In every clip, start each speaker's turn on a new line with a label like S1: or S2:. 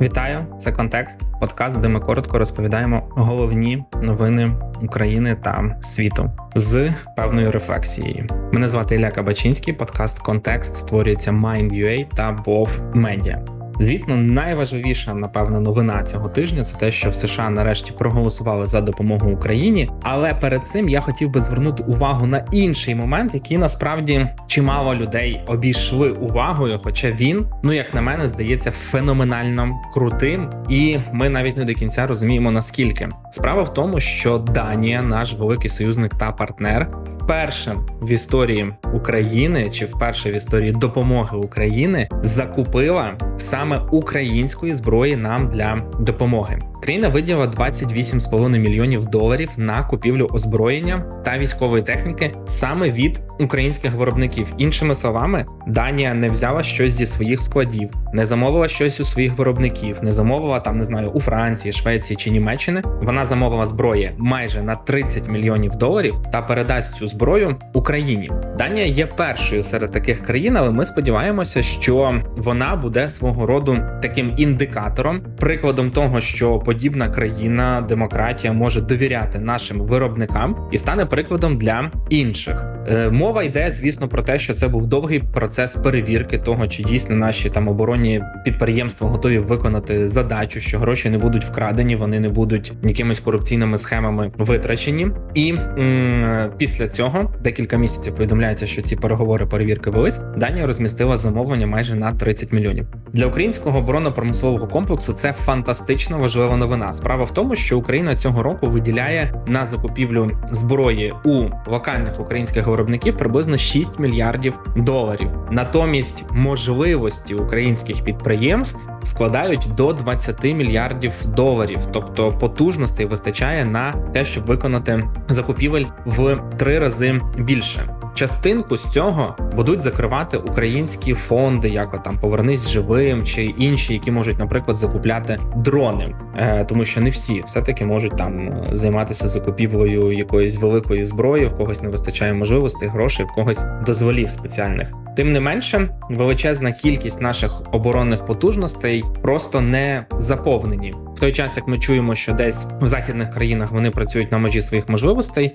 S1: Вітаю, це контекст, подкаст, де ми коротко розповідаємо головні новини України та світу з певною рефлексією. Мене звати Ілля Кабачинський. Подкаст Контекст створюється Mind.ua та BOV Media. Звісно, найважливіша, напевно, новина цього тижня це те, що в США нарешті проголосували за допомогу Україні. Але перед цим я хотів би звернути увагу на інший момент, який насправді чимало людей обійшли увагою. Хоча він, ну як на мене, здається феноменально крутим, і ми навіть не до кінця розуміємо наскільки. Справа в тому, що Данія, наш великий союзник та партнер, вперше в історії України чи вперше в історії допомоги України закупила саме української зброї нам для допомоги. Країна виділила 28,5 мільйонів доларів на купівлю озброєння та військової техніки саме від українських виробників. Іншими словами, Данія не взяла щось зі своїх складів, не замовила щось у своїх виробників, не замовила там, не знаю, у Франції, Швеції чи Німеччини. Вона замовила зброї майже на 30 мільйонів доларів та передасть цю зброю Україні. Данія є першою серед таких країн, але ми сподіваємося, що вона буде свого роду таким індикатором, прикладом того, що подібна країна, демократія може довіряти нашим виробникам і стане прикладом для інших. Е, Мова йде, звісно, про те, що це був довгий процес перевірки того, чи дійсно наші там оборонні підприємства готові виконати задачу, що гроші не будуть вкрадені, вони не будуть якимись корупційними схемами витрачені. І м- після цього декілька місяців повідомляється, що ці переговори перевірки велись. Данія розмістила замовлення майже на 30 мільйонів для українського оборонно-промислового комплексу. Це фантастично важлива новина. Справа в тому, що Україна цього року виділяє на закупівлю зброї у локальних українських виробників приблизно 6 мільярдів доларів. Натомість можливості українських підприємств складають до 20 мільярдів доларів, тобто потужностей вистачає на те, щоб виконати закупівель в три рази більше. Частинку з цього будуть закривати українські фонди, як там повернись живим чи інші, які можуть, наприклад, закупляти дрони, е, тому що не всі все-таки можуть там е, займатися закупівлею якоїсь великої зброї, в когось не вистачає можливостей, грошей, в когось дозволів спеціальних. Тим не менше, величезна кількість наших оборонних потужностей просто не заповнені. В той час, як ми чуємо, що десь в західних країнах вони працюють на межі своїх можливостей,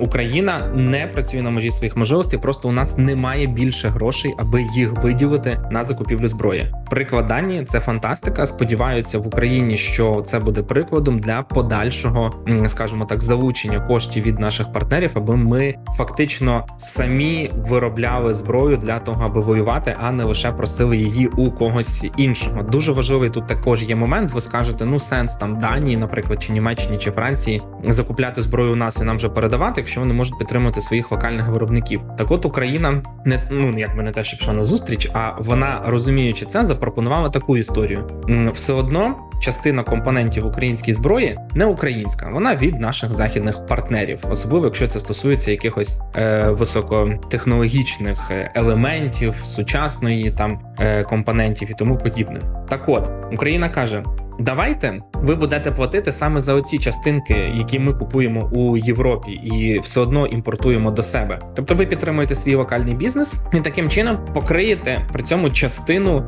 S1: Україна не працює на межі своїх можливостей. Просто у нас немає більше грошей, аби їх виділити на закупівлю зброї. Приклад Данії – це фантастика. Сподіваються в Україні, що це буде прикладом для подальшого, скажімо так, залучення коштів від наших партнерів, аби ми фактично самі виробляли зброю для того, аби воювати, а не лише просили її у когось іншого. Дуже важливий тут також є момент. Ви скажете, ну сенс там Данії, наприклад, чи Німеччині, чи Франції закупляти зброю у нас і нам вже передавати, якщо вони можуть підтримати своїх локальних виробників. Так, от Україна не ну якби не те, що пішла на зустріч, а вона розуміючи це, запропонувала таку історію. Все одно частина компонентів української зброї не українська, вона від наших західних партнерів, особливо якщо це стосується якихось е, високотехнологічних е, елементів, сучасної там е, компонентів і тому подібне. Так от Україна каже. Давайте ви будете платити саме за оці частинки, які ми купуємо у Європі, і все одно імпортуємо до себе. Тобто, ви підтримуєте свій локальний бізнес і таким чином покриєте при цьому частину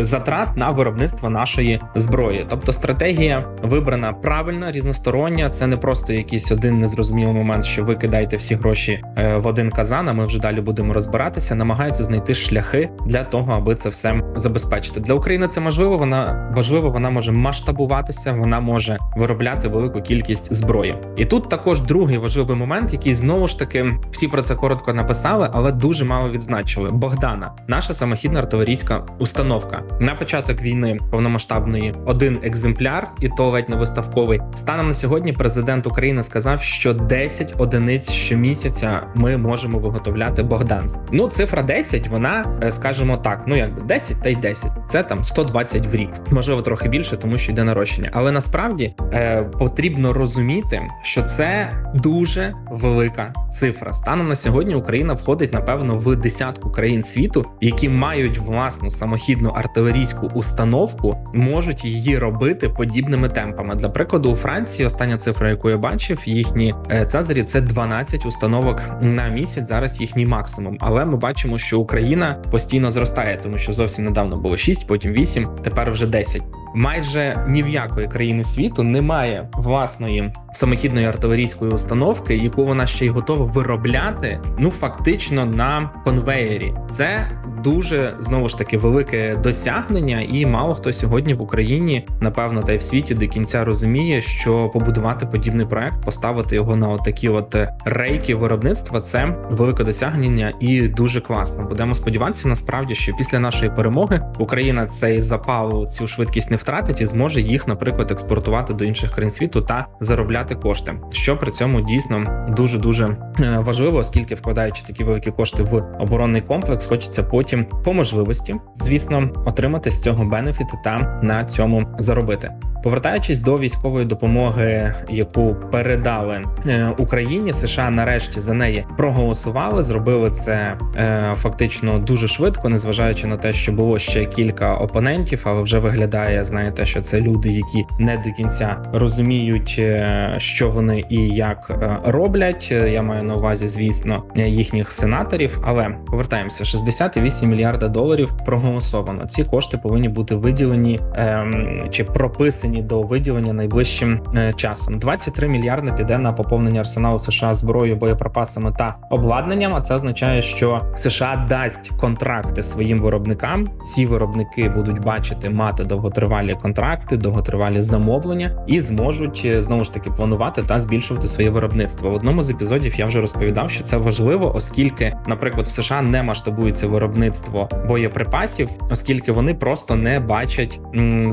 S1: затрат на виробництво нашої зброї. Тобто, стратегія вибрана правильно, різностороння. Це не просто якийсь один незрозумілий момент, що ви кидаєте всі гроші е, в один казан. А ми вже далі будемо розбиратися. Намагаються знайти шляхи для того, аби це все забезпечити. Для України це можливо. Вона важливо, вона може масштабуватися, вона може виробляти велику кількість зброї. І тут також другий важливий момент, який знову ж таки всі про це коротко написали, але дуже мало відзначили. Богдана, наша самохідна артилерійська установка. На початок війни повномасштабної один екземпляр, і то ледь не виставковий. Станом на сьогодні президент України сказав, що 10 одиниць щомісяця ми можемо виготовляти Богдан. Ну, цифра 10, вона, е, скажімо так, ну якби 10 та й 10. Це там 120 в рік, можливо, трохи більше, тому що йде нарощення. Але насправді е, потрібно розуміти, що це дуже велика цифра. Станом на сьогодні Україна входить напевно в десятку країн світу, які мають власну самохідну артилерійську установку, можуть її робити подібними темпами. Для прикладу, у Франції остання цифра, яку я бачив, їхні е, цезарі це 12 установок на місяць. Зараз їхній максимум. Але ми бачимо, що Україна постійно зростає, тому що зовсім недавно було 6, потім 8, тепер вже 10. Майже ні в якої країни світу немає власної самохідної артилерійської установки, яку вона ще й готова виробляти. Ну фактично на конвеєрі. Це дуже знову ж таки велике досягнення, і мало хто сьогодні в Україні, напевно, та й в світі до кінця розуміє, що побудувати подібний проект, поставити його на отакі от рейки виробництва це велике досягнення і дуже класно. Будемо сподіватися, насправді, що після нашої перемоги Україна цей запал, цю швидкість не втратить і зможе їх, наприклад, експортувати до інших країн світу та заробляти кошти, що при цьому дійсно дуже дуже важливо, оскільки вкладаючи такі великі кошти в оборонний комплекс, хочеться потім по можливості, звісно, отримати з цього бенефіти та на цьому заробити. Повертаючись до військової допомоги, яку передали е, Україні, США нарешті за неї проголосували. Зробили це е, фактично дуже швидко, незважаючи на те, що було ще кілька опонентів, але вже виглядає, знаєте, що це люди, які не до кінця розуміють, е, що вони і як роблять. Я маю на увазі, звісно, їхніх сенаторів. Але повертаємося: 68 мільярда доларів проголосовано. Ці кошти повинні бути виділені ем, чи прописані до виділення найближчим е, часом. 23 мільярди піде на поповнення арсеналу США зброєю, боєприпасами та обладнанням. А це означає, що США дасть контракти своїм виробникам. Ці виробники будуть бачити мати довготривалі контракти, довготривалі замовлення і зможуть е, знову ж таки планувати та збільшувати своє виробництво. В одному з епізодів я вже розповідав, що це важливо, оскільки, наприклад, в США не масштабується виробництво боєприпасів, оскільки вони просто не бачать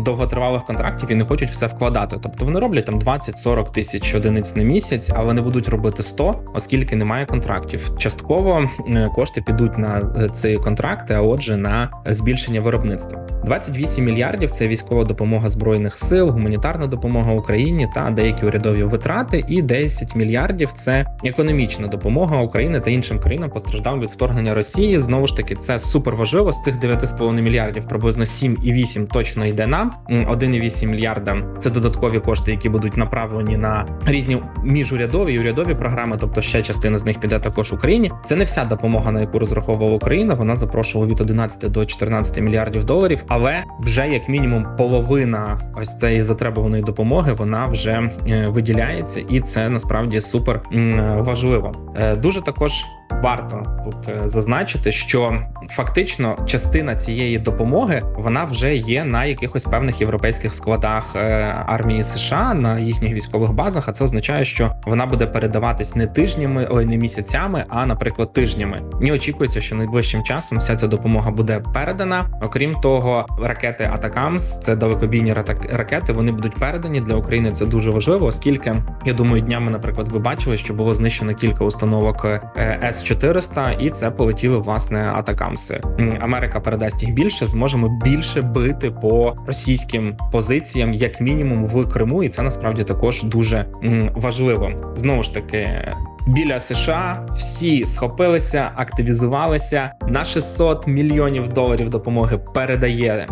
S1: довготривалих контрактів і не хочуть в це вкладати. Тобто вони роблять там 20-40 тисяч одиниць на місяць, але не будуть робити 100, оскільки немає контрактів. Частково е, кошти підуть на е, ці контракти, а отже, на збільшення виробництва. 28 мільярдів це військова допомога збройних сил, гуманітарна допомога Україні та деякі урядові витрати. І 10 мільярдів це економічна допомога України та іншим країнам постраждав від вторгнення Росії. Знову ж таки, це супер важливо. З цих 9,5 мільярдів приблизно 7,8 точно йде нам. 1,8 мільярда це додаткові кошти, які будуть направлені на різні міжурядові і урядові програми. Тобто ще частина з них піде також Україні. Це не вся допомога, на яку розраховувала Україна. Вона запрошувала від 11 до 14 мільярдів доларів. Але вже як мінімум половина ось цієї затребуваної допомоги вона вже е, виділяється, і це насправді супер важливо. Е, дуже також варто тут е, зазначити, що фактично частина цієї допомоги вона вже є на якихось певних європейських складах е, армії США на їхніх військових базах. А це означає, що вона буде передаватись не тижнями, ой, не місяцями, а наприклад, тижнями. І очікується, що найближчим часом вся ця допомога буде передана. Окрім того, ракети Атакамс, це далекобійні ракети. Вони будуть передані для України. Це дуже важливо, оскільки я думаю, днями, наприклад, ви бачили, що було знищено кілька установок С 400 і це полетіли власне атакамси. Америка передасть їх більше. Зможемо більше бити по російським позиціям, як мінімум, в Криму, і це насправді також дуже важливо. Знову ж таки. Біля США всі схопилися, активізувалися на 600 мільйонів доларів допомоги. Передає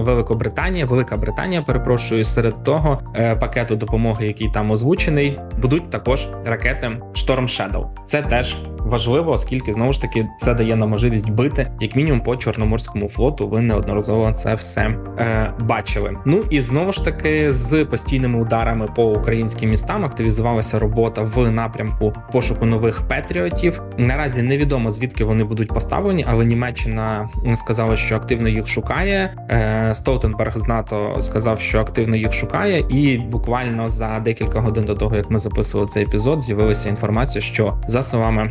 S1: Великобританія, Велика Британія. Перепрошую серед того е, пакету допомоги, який там озвучений, будуть також ракети Storm Shadow. Це теж важливо, оскільки знову ж таки це дає нам можливість бити як мінімум по чорноморському флоту. Ви неодноразово це все е, бачили. Ну і знову ж таки з постійними ударами по українським містам активізувалася робота в напрямку пошуку нових петріотів. Наразі невідомо звідки вони будуть поставлені, але Німеччина сказала, що активно їх шукає. Е, Столтенберг з НАТО сказав, що активно їх шукає, і буквально за декілька годин до того, як ми записували цей епізод, з'явилася інформація, що за словами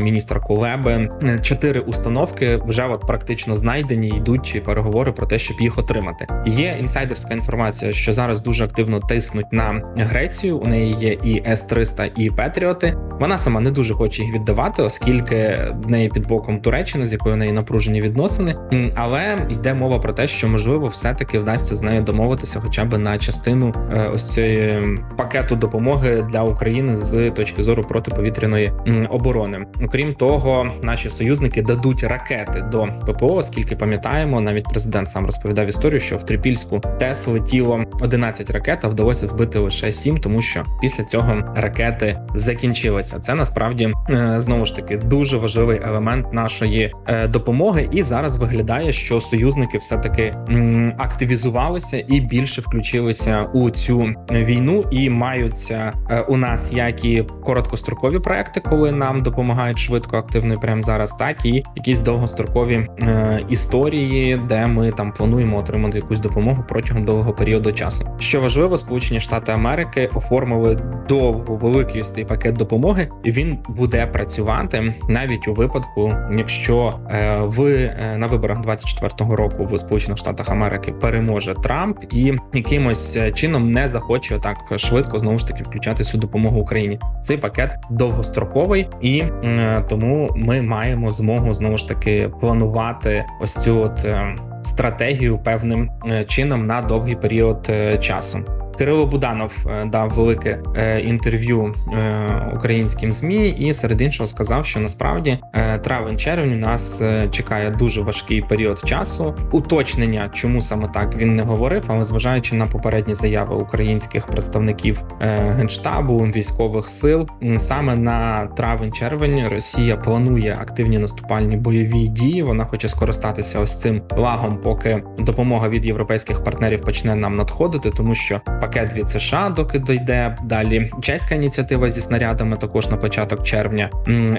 S1: міністра Кулеби. Чотири установки вже от практично знайдені. Йдуть переговори про те, щоб їх отримати. Є інсайдерська інформація, що зараз дуже активно тиснуть на Грецію. У неї є і С 300 і Петріоти. Вона сама не дуже хоче їх віддавати, оскільки в неї під боком Туреччина, з якою в неї напружені відносини. Але йде мова про те, що можливо все-таки вдасться з нею домовитися, хоча б на частину е, ось цієї пакету допомоги для України з точки зору протиповітряної оборони. Окрім того, наші союзники дадуть ракети до ППО, оскільки пам'ятаємо, навіть президент сам розповідав історію, що в Трипільську ТЕС летіло 11 ракет, а вдалося збити лише 7, тому що після цього ракети закінчилися. Це насправді е, знову ж таки дуже важливий елемент нашої е, допомоги. І зараз виглядає, що союзники все таки активізувалися і більше включилися у цю війну, і маються е, у нас як і короткострокові проекти, коли нам допомагають швидко, активно і прямо зараз, так і якісь довгострокові історії, де ми там плануємо отримати якусь допомогу протягом довгого періоду часу. Що важливо, Сполучені Штати Америки оформили довго великий пакет допомоги. І Він буде працювати навіть у випадку, якщо е, ви е, на виборах 24-го року в Сполучених Штатах Америки переможе Трамп і якимось е, чином не захоче так швидко знову ж таки включати цю допомогу Україні. Цей пакет довгостроковий, і тому ми маємо змогу знову ж таки планувати ось цю от стратегію певним чином на довгий період часу. Кирило Буданов е, дав велике е, інтерв'ю е, українським змі, і серед іншого сказав, що насправді травень-червень у нас чекає дуже важкий період часу. Уточнення, чому саме так він не говорив, але зважаючи на попередні заяви українських представників генштабу військових сил, саме на травень-червень Росія планує активні наступальні бойові дії. Вона хоче скористатися ось цим лагом, поки допомога від європейських партнерів почне нам надходити, тому що пакет від США доки дойде. Далі чеська ініціатива зі снарядами також на початок червня.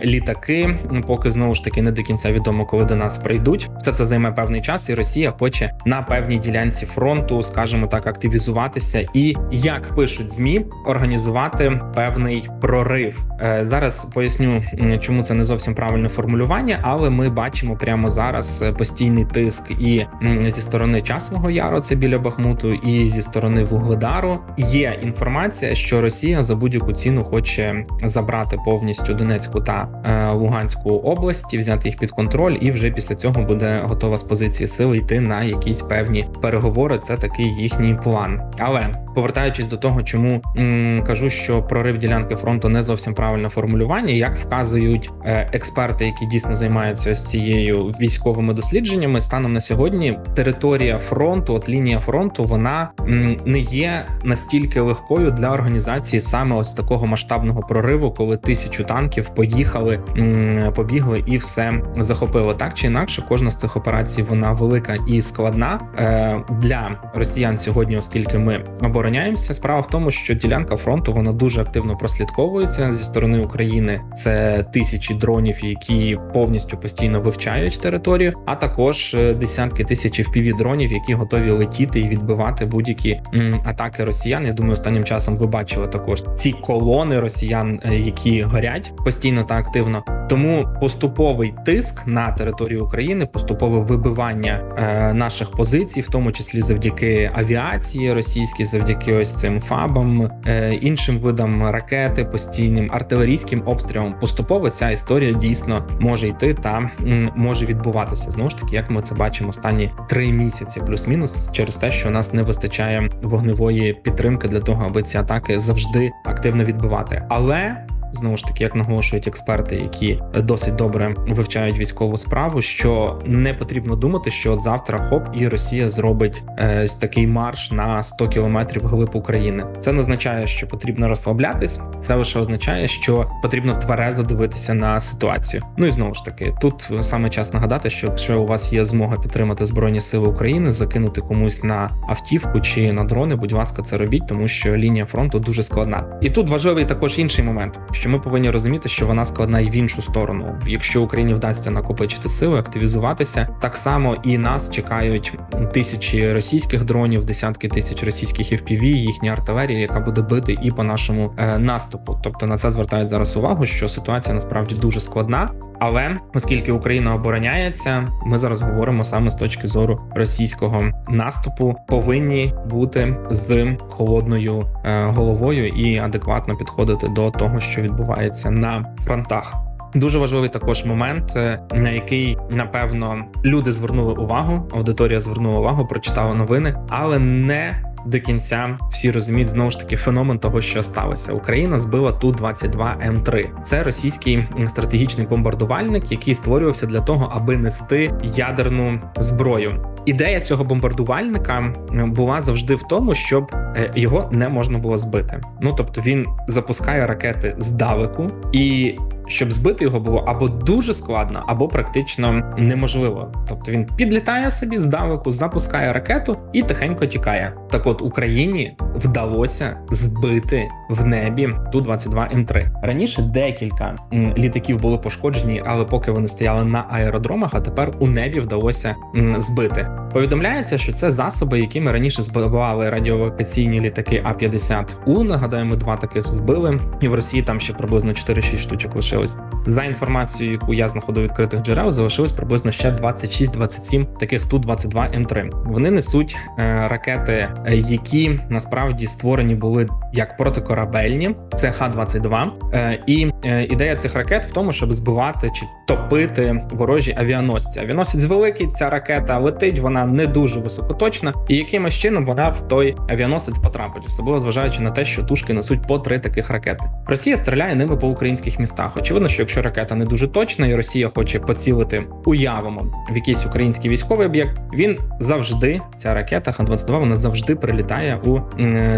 S1: Літаки, поки знову ж таки не до кінця відомо, коли до нас прийдуть. Все це займе певний час, і Росія хоче на певній ділянці фронту, скажімо так, активізуватися і як пишуть змі, організувати певний прорив. Е, Зараз поясню, чому це не зовсім правильне формулювання, але ми бачимо прямо зараз е, постійний тиск і зі сторони часового яру, це біля Бахмуту, і зі сторони Вугледару є інформація, що Росія за будь-яку ціну хоче забрати повністю Донецьку та е, Луганську області, взяти їх під контроль, і вже після цього буде готова з позиції сили йти на якісь певні переговори. Це такий їхній план. Але повертаючись до того, чому м, кажу, що прорив ділянки фронту не зовсім правильне формулювання, як вказують е, експерти, які дійсно займаються ось цією військовими дослідженнями, станом на сьогодні територія фронту, от лінія фронту, вона м, не є настільки легкою для організації саме ось такого масштабного прориву, коли тисячу танків поїхали, м, побігли і все захопило. Так чи інакше, кожна з цих операцій вона велика і складна Е, для росіян сьогодні, оскільки ми обороняємося. Справа в тому, що ділянка фронту вона дуже активно прослідковується зі сторони України. Це тисячі дронів, які повністю постійно вивчають територію, а також е, десятки тисяч fpv дронів, які готові летіти і відбивати будь-які атаки росіян. Я думаю, останнім часом ви бачили також ці колони росіян, е, які горять постійно та активно. Тому поступовий тиск на територію України, поступове вибивання е, наших позицій, в тому числі завдяки авіації російській, завдяки ось цим фабам, е, іншим видам ракети, постійним артилерійським обстрілам. Поступово ця історія дійсно може йти та може відбуватися. Знову ж таки, як ми це бачимо останні три місяці, плюс-мінус, через те, що у нас не вистачає вогневої підтримки для того, аби ці атаки завжди активно відбивати. Але знову ж таки, як наголошують експерти, які досить добре вивчають військову справу, що не потрібно думати, що от завтра хоп і Росія зробить е, такий марш на 100 кілометрів глиб України. Це не означає, що потрібно розслаблятись. Це лише означає, що потрібно тверезо дивитися на ситуацію. Ну і знову ж таки, тут саме час нагадати, що якщо у вас є змога підтримати збройні сили України, закинути комусь на автівку чи на дрони, будь ласка, це робіть, тому що лінія фронту дуже складна. І тут важливий також інший момент, що ми повинні розуміти, що вона складна і в іншу сторону. Якщо Україні вдасться накопичити сили, активізуватися, так само і нас чекають тисячі російських дронів, десятки тисяч російських FPV, їхня артилерія, яка буде бити і по нашому е, наступу. Тобто на це звертають зараз увагу, що ситуація насправді дуже складна. Але оскільки Україна обороняється, ми зараз говоримо саме з точки зору російського наступу, повинні бути з холодною е, головою і адекватно підходити до того, що відбувається на фронтах. Дуже важливий також момент, е, на який напевно люди звернули увагу, аудиторія звернула увагу, прочитала новини, але не до кінця всі розуміють знову ж таки феномен того, що сталося. Україна збила ту 22 м 3 Це російський стратегічний бомбардувальник, який створювався для того, аби нести ядерну зброю. Ідея цього бомбардувальника була завжди в тому, щоб е, його не можна було збити. Ну тобто він запускає ракети здалеку і щоб збити його було або дуже складно, або практично неможливо. Тобто він підлітає собі здалеку, запускає ракету і тихенько тікає. Так, от Україні вдалося збити в небі ту 22 м 3 раніше. Декілька літаків були пошкоджені, але поки вони стояли на аеродромах, а тепер у небі вдалося збити. Повідомляється, що це засоби, якими раніше збивали радіолокаційні літаки А 50 у нагадаємо, два таких збили, і в Росії там ще приблизно 4-6 штучок лишилось залишилось. За інформацією, яку я знаходив відкритих джерел, залишилось приблизно ще 26-27 таких ту 22 м 3 Вони несуть е, ракети, е, які насправді створені були як протикорабельні. Це Х-22. Е, і е, ідея цих ракет в тому, щоб збивати чи топити ворожі авіаносці. Авіаносець великий, ця ракета летить, вона не дуже високоточна, і якимось чином вона в той авіаносець потрапить, особливо зважаючи на те, що тушки несуть по три таких ракети. Росія стріляє ними по українських містах. Очевидно, що якщо ракета не дуже точна, і Росія хоче поцілити уявимо в якийсь український військовий об'єкт, він завжди ця ракета Х-22, вона завжди прилітає у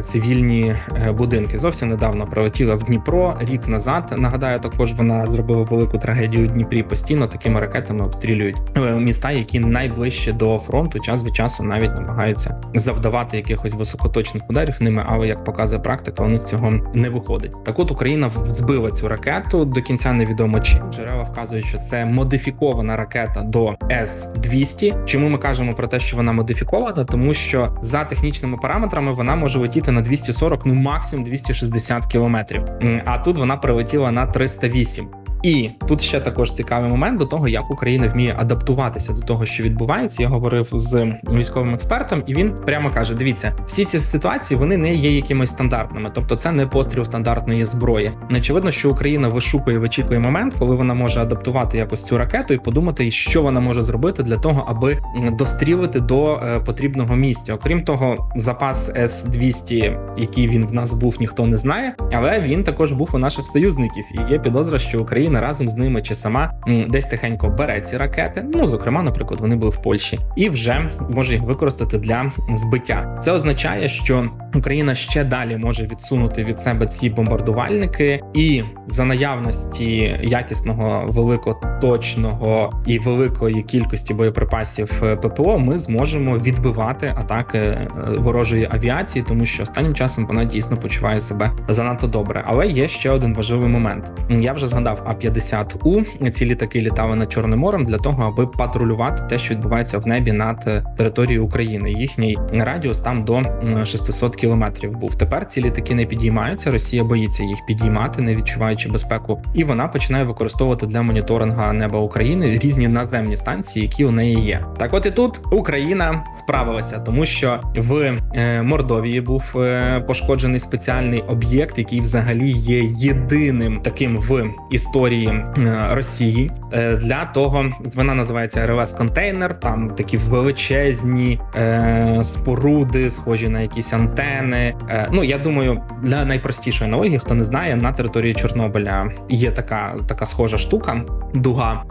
S1: цивільні е, будинки. Зовсім недавно прилетіла в Дніпро рік назад. Нагадаю, також вона зробила велику трагедію у Дніпрі. Постійно такими ракетами обстрілюють е, міста, які найближче до фронту, час від часу навіть намагаються завдавати якихось високоточних ударів ними, але як показує практика, у них цього не виходить. Так, от Україна збила цю ракету до кінця невідомо чим. Джерела вказують, що це модифікована ракета до с 200 Чому ми кажемо про те, що вона модифікована? Тому що за технічними параметрами вона може летіти на 240, ну максимум 260 кілометрів. А тут вона прилетіла на 308. І тут ще також цікавий момент до того, як Україна вміє адаптуватися до того, що відбувається. Я говорив з військовим експертом, і він прямо каже: дивіться, всі ці ситуації вони не є якимись стандартними, тобто це не постріл стандартної зброї. Очевидно, що Україна вишукує вичікує момент, коли вона може адаптувати якось цю ракету і подумати, що вона може зробити для того, аби дострілити до е, потрібного місця. Окрім того, запас С 200 який він в нас був, ніхто не знає, але він також був у наших союзників, і є підозра, що Україна. Україна разом з ними чи сама десь тихенько бере ці ракети. Ну зокрема, наприклад, вони були в Польщі, і вже може їх використати для збиття. Це означає, що Україна ще далі може відсунути від себе ці бомбардувальники, і за наявності якісного великоточного і великої кількості боєприпасів е, ППО ми зможемо відбивати атаки е, ворожої авіації, тому що останнім часом вона дійсно почуває себе занадто добре. Але є ще один важливий момент. Я вже згадав А 50 у ці літаки літали над Чорним морем для того, аби патрулювати те, що відбувається в небі над е, територією України. Їхній радіус там до 600 кілометрів був. Тепер ці літаки не підіймаються. Росія боїться їх підіймати, не відчуваючи безпеку, і вона починає використовувати для моніторинга неба України різні наземні станції, які у неї є. Так, от і тут Україна справилася, тому що в е, Мордовії був е, пошкоджений спеціальний об'єкт, який взагалі є єдиним таким в історії території е, Росії е, для того, вона називається РВС контейнер. Там такі величезні е, споруди, схожі на якісь антени. Ну я думаю, для найпростішої аналогії, хто не знає, на території Чорнобиля є така така схожа штука. Дуга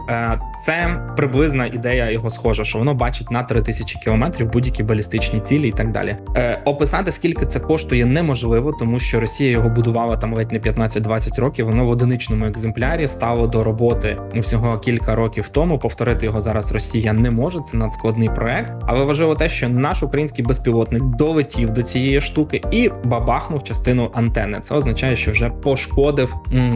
S1: це приблизна ідея його схожа, що воно бачить на 3000 кілометрів будь-які балістичні цілі і так далі. Описати скільки це коштує неможливо, тому що Росія його будувала там ледь не 15-20 років. Воно в одиничному екземплярі стало до роботи всього кілька років тому. Повторити його зараз Росія не може. Це надскладний проект. Але важливо те, що наш український безпілотник долетів до цієї штуки і бабахнув частину антени. Це означає, що вже пошкодив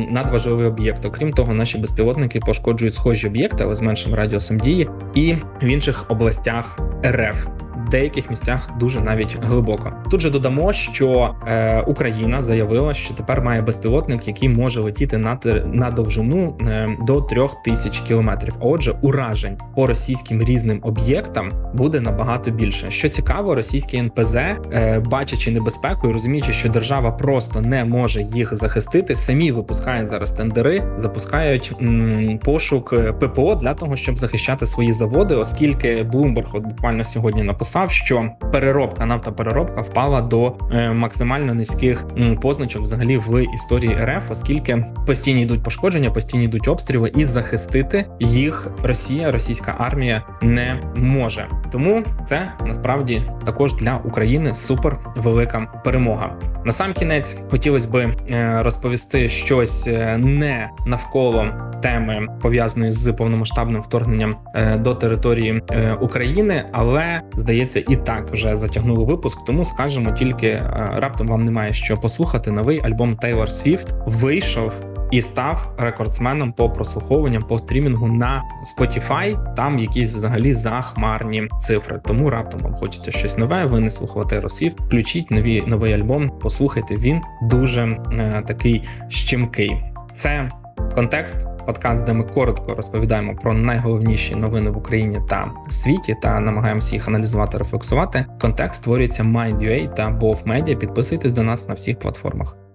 S1: надважливий об'єкт. Окрім того, наші безпілотники пошкоджують схожі об'єкти, але з меншим радіусом дії, і в інших областях РФ деяких місцях дуже навіть глибоко. Тут же додамо, що е, Україна заявила, що тепер має безпілотник, який може летіти на на довжину е, до 3000 кілометрів. Отже, уражень по російським різним об'єктам буде набагато більше. Що цікаво, російські НПЗ, е, бачачи небезпеку і розуміючи, що держава просто не може їх захистити, самі випускають зараз тендери, запускають м, пошук е, ППО для того, щоб захищати свої заводи, оскільки Bloomberg от буквально сьогодні написав, що переробка нафтопереробка впала до е, максимально низьких позначок взагалі в історії РФ, оскільки постійно йдуть пошкодження, постійно йдуть обстріли, і захистити їх Росія, російська армія не може. Тому це насправді також для України супер велика перемога. На сам кінець хотілося би е, розповісти щось е, не навколо теми пов'язаної з повномасштабним вторгненням до території України, але здається, і так вже затягнули випуск. Тому скажемо тільки е, раптом вам немає що послухати. Новий альбом Taylor Swift вийшов. І став рекордсменом по прослуховуванням по стрімінгу на Spotify. Там якісь взагалі захмарні цифри. Тому раптом вам хочеться щось нове. Ви не слухали Taylor Включіть нові новий альбом. Послухайте, він дуже е, такий щемкий. Це контекст. Подкаст, де ми коротко розповідаємо про найголовніші новини в Україні та світі та намагаємося їх аналізувати, рефлексувати. Контекст створюється Mind.ua та Bov Media. Підписуйтесь до нас на всіх платформах.